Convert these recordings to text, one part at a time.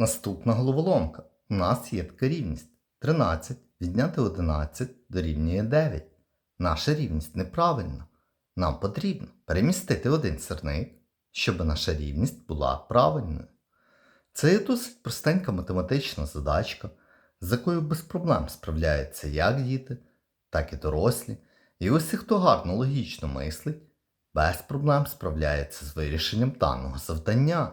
Наступна головоломка. У нас є така рівність. 13 відняти 11 дорівнює 9. Наша рівність неправильна. Нам потрібно перемістити один сірник, щоб наша рівність була правильною. Це є досить простенька математична задачка, з якою без проблем справляються як діти, так і дорослі. І усі, хто гарно логічно мислить, без проблем справляється з вирішенням даного завдання.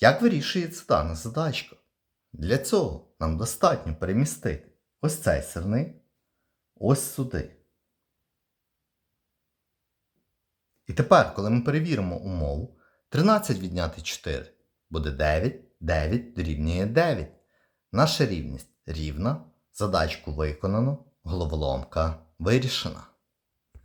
Як вирішується дана задачка? Для цього нам достатньо перемістити ось цей сирник ось сюди. І тепер, коли ми перевіримо умову, 13 відняти 4 буде 9, 9 дорівнює 9. Наша рівність рівна, задачку виконано, головоломка вирішена.